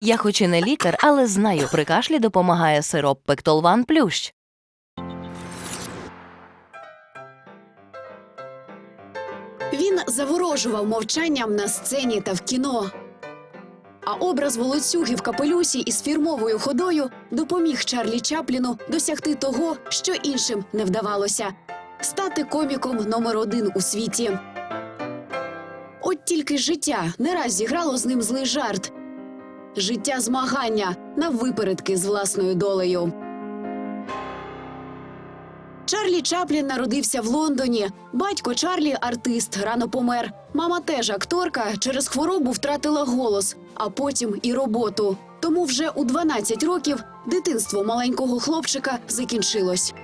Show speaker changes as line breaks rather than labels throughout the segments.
Я хоч і не лікар, але знаю, при кашлі допомагає сироп Пектолван Плющ.
Він заворожував мовчанням на сцені та в кіно. А образ волоцюги в капелюсі із фірмовою ходою допоміг Чарлі Чапліну досягти того, що іншим не вдавалося стати коміком номер один у світі. От тільки життя не раз зіграло з ним злий жарт. Життя змагання на випередки з власною долею. Чарлі Чаплін народився в Лондоні. Батько Чарлі артист, рано помер. Мама теж акторка, через хворобу втратила голос, а потім і роботу. Тому вже у 12 років дитинство маленького хлопчика закінчилось.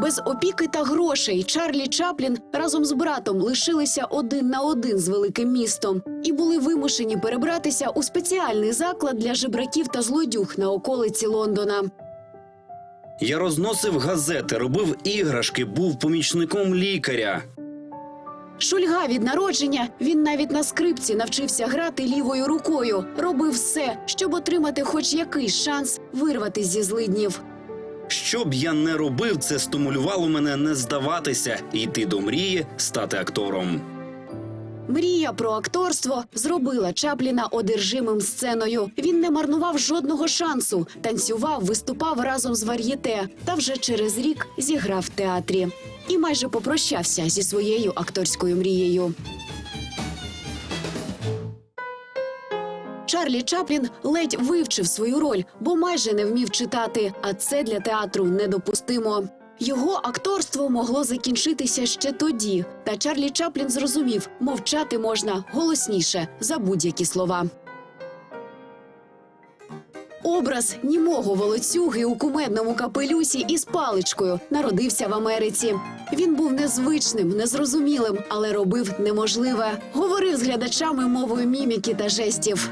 Без опіки та грошей Чарлі Чаплін разом з братом лишилися один на один з великим містом і були вимушені перебратися у спеціальний заклад для жебраків та злодюг на околиці Лондона.
Я розносив газети, робив іграшки, був помічником лікаря.
Шульга від народження він навіть на скрипці навчився грати лівою рукою, робив все, щоб отримати хоч якийсь шанс вирватися зі злиднів.
Що б я не робив, це стимулювало мене не здаватися і йти до мрії стати актором.
Мрія про акторство зробила Чапліна одержимим сценою. Він не марнував жодного шансу, танцював, виступав разом з вар'єте та вже через рік зіграв в театрі і майже попрощався зі своєю акторською мрією. Чарлі Чаплін ледь вивчив свою роль, бо майже не вмів читати, а це для театру недопустимо. Його акторство могло закінчитися ще тоді, та Чарлі Чаплін зрозумів, мовчати можна голосніше за будь-які слова. Образ німого волоцюги у кумедному капелюсі із паличкою народився в Америці. Він був незвичним, незрозумілим, але робив неможливе. Говорив з глядачами мовою міміки та жестів.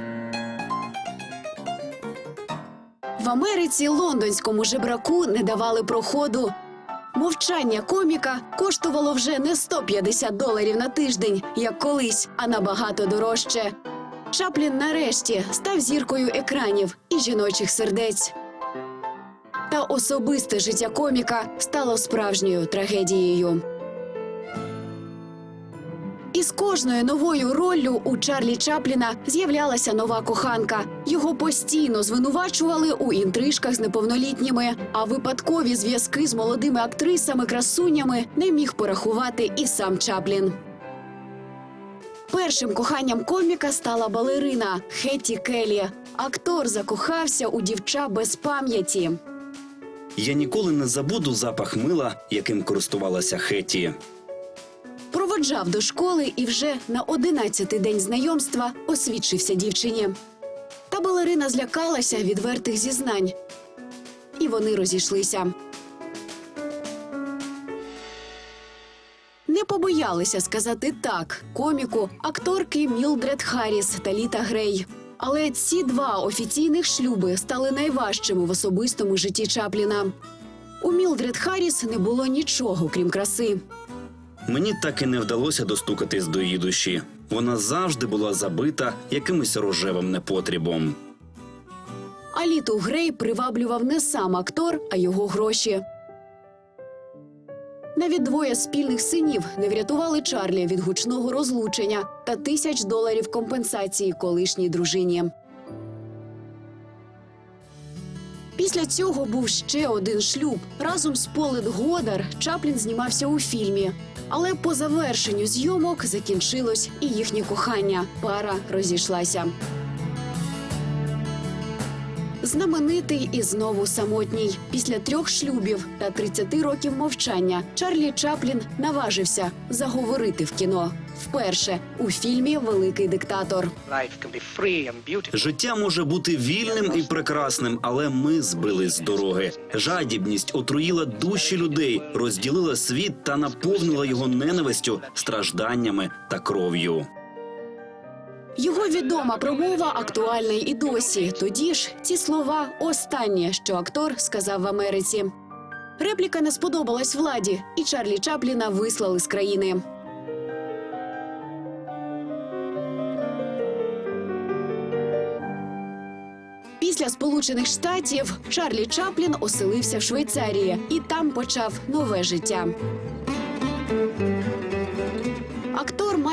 Америці лондонському жебраку не давали проходу. Мовчання коміка коштувало вже не 150 доларів на тиждень, як колись, а набагато дорожче. Чаплін нарешті став зіркою екранів і жіночих сердець. Та особисте життя коміка стало справжньою трагедією. Із кожною новою роллю у Чарлі Чапліна з'являлася нова коханка. Його постійно звинувачували у інтрижках з неповнолітніми, а випадкові зв'язки з молодими актрисами-красунями не міг порахувати і сам Чаплін. Першим коханням коміка стала балерина Хетті Келлі. Актор закохався у дівча без пам'яті.
Я ніколи не забуду запах мила, яким користувалася Хеті.
Проводжав до школи і вже на одинадцятий день знайомства освідчився дівчині. Та балерина злякалася відвертих зізнань, і вони розійшлися. Не побоялися сказати так коміку акторки Мілдред Харріс та Літа Грей. Але ці два офіційних шлюби стали найважчими в особистому житті Чапліна. У Мілдред Харріс не було нічого, крім краси.
Мені так і не вдалося достукатись до її. Вона завжди була забита якимось рожевим непотрібом.
А літу Грей приваблював не сам актор, а його гроші. Навіть двоє спільних синів не врятували Чарлі від гучного розлучення та тисяч доларів компенсації колишній дружині. Після цього був ще один шлюб. Разом з Полет Годар Чаплін знімався у фільмі. Але по завершенню зйомок закінчилось і їхнє кохання. Пара розійшлася. Знаменитий і знову самотній. Після трьох шлюбів та 30 років мовчання Чарлі Чаплін наважився заговорити в кіно. Вперше у фільмі Великий диктатор.
Життя може бути вільним і прекрасним, але ми збились з дороги. Жадібність отруїла душі людей, розділила світ та наповнила його ненавистю, стражданнями та кров'ю.
Його відома промова актуальна і досі. Тоді ж ці слова останнє, що актор сказав в Америці. Репліка не сподобалась владі, і Чарлі Чапліна вислали з країни. Після Сполучених Штатів Чарлі Чаплін оселився в Швейцарії і там почав нове життя.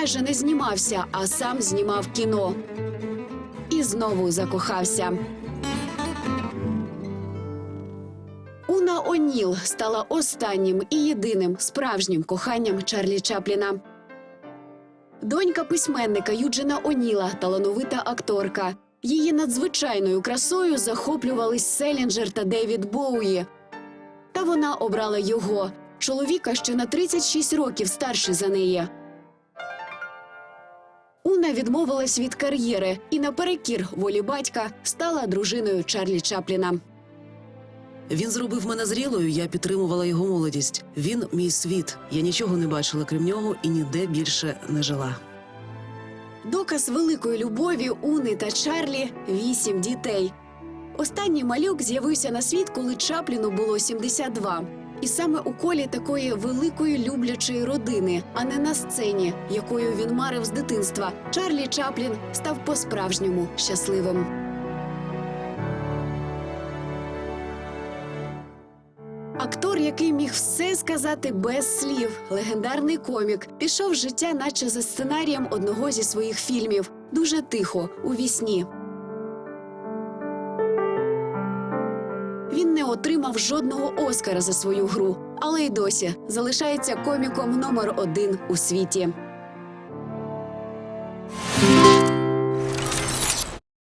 Майже не знімався, а сам знімав кіно. І знову закохався. Уна О'Ніл стала останнім і єдиним справжнім коханням Чарлі Чапліна. Донька письменника Юджина О'Ніла, талановита акторка. Її надзвичайною красою захоплювались Селінджер та Девід Боуї. Та вона обрала його, чоловіка, що на 36 років старший за неї. Уна відмовилась від кар'єри і наперекір волі батька стала дружиною Чарлі Чапліна.
Він зробив мене зрілою, я підтримувала його молодість. Він мій світ. Я нічого не бачила крім нього і ніде більше не жила.
Доказ великої любові Уни та Чарлі вісім дітей. Останній малюк з'явився на світ, коли Чапліну було 72. І саме у колі такої великої люблячої родини, а не на сцені, якою він марив з дитинства, Чарлі Чаплін став по-справжньому щасливим. Актор, який міг все сказати без слів, легендарний комік, пішов життя, наче за сценарієм одного зі своїх фільмів, дуже тихо, у вісні. Отримав жодного Оскара за свою гру, але й досі залишається коміком номер один у світі.